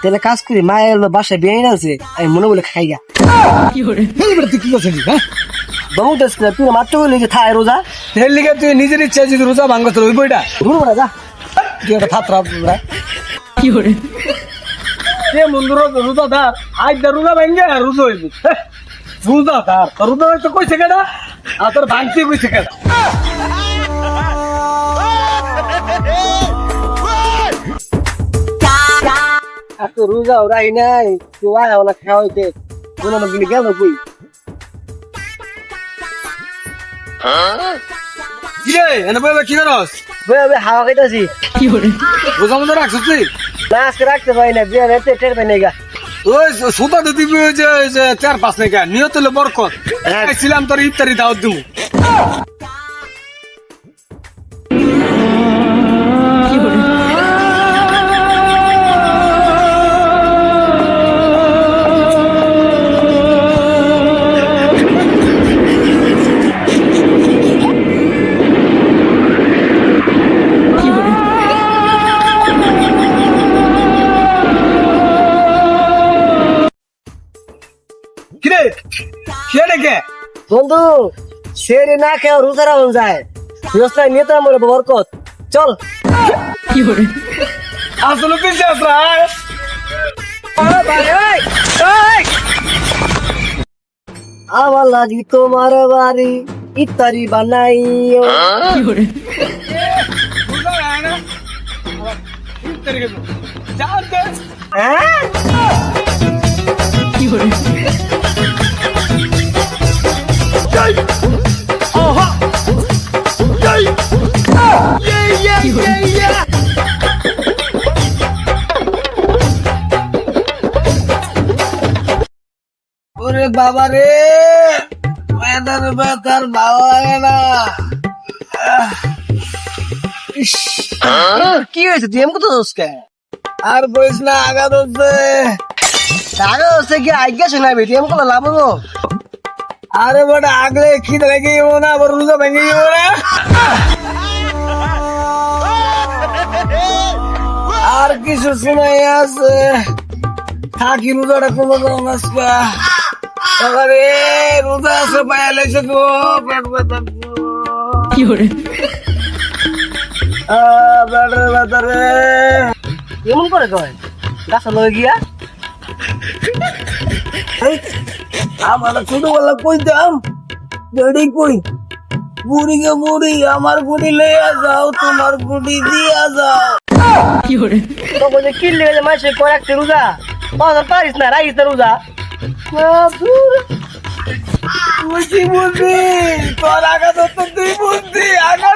তাহলে কাজ করি মায়ের বাসায় বিয়ে আছে আমি মনে বলে খাই গা। এই বেটা তুই কি করছিস হ্যাঁ? দমক দেশ তুই মাত্র বলি যে থায় রোজা। এর লিগে তুই নিজের ইচ্ছা যদি রোজা ভাঙ্গ তোর ওই বইটা। ঘুরবো না যা। তুই একটা ফাতরা কি করে? এ বন্ধু রোজা রোজা দার আজ দা রোজা ভাঙ্গে আর রোজা হইবি হ্যাঁ, রোজা দার তোর রোজা তো কইছে কেডা? আর তোর ভাঙতে কইছে কেডা? আর তো রোজা ওরাই নাই তুই আয় ওনা খাওয়াইতে কোনো না গিয়ে গেল কই কি রে এনে বলে কি করস বয়ে বয়ে হাওয়া খাইতেছি রোজা মধ্যে রাখছিস তুই না? আজকে রাখতে পারি না বিয়ে রাতে টের পাই না গা। ওই সুতা দিবি ওই যে চার পাঁচ টাকা নিয়ত হলে বরকত। ছিলাম তোর ইফতারি দাওয়াত দিব কে ডেকে বন্ধু সেরে না খেয়ে রোজা রাখুন যায়। রোজটা নিয়ে তো আমার বরকত। চল। আসলে পিছিয়ে আসরা আমার লাগি তোমার বাড়ি ইত্যাদি বানাইও। হ্যাঁ? ওরে বাবা রে মেয়েদের বেতার ভালো লাগে না। কি হয়েছে? তুই এমন কত দোষকে আর বইস না আগা ধরছে টাকা হচ্ছে কি? আজ্ঞা শোনাবি তুই এমন লাভ আরে বড় আগলে খিদে লেগে না, আবার রোজা ভেঙে না। আর কিছু শোনাই আছে। থাকি রোজাটা কোনো কারণ আসবা রে রোজা আছে? পায়া লেগেছে গো পেট ব্যথা গো। আহ, পেটের ব্যথা রে। এমন করে কয়? গাছ লয়ে গিয়া? আমার ছোটবেলা কইতাম ডেডি কই? বুড়ি গে বুড়ি আমার বুড়ি লইয়া যাও তোমার বুড়ি দিয়া যাও। তো বলছে কি লেগে মাসে কয় রাখছে রোজা। পারিস না রাখিস না রোজা। তুই কি বলবি তোর আগা দত্ত তুই বলবি আগা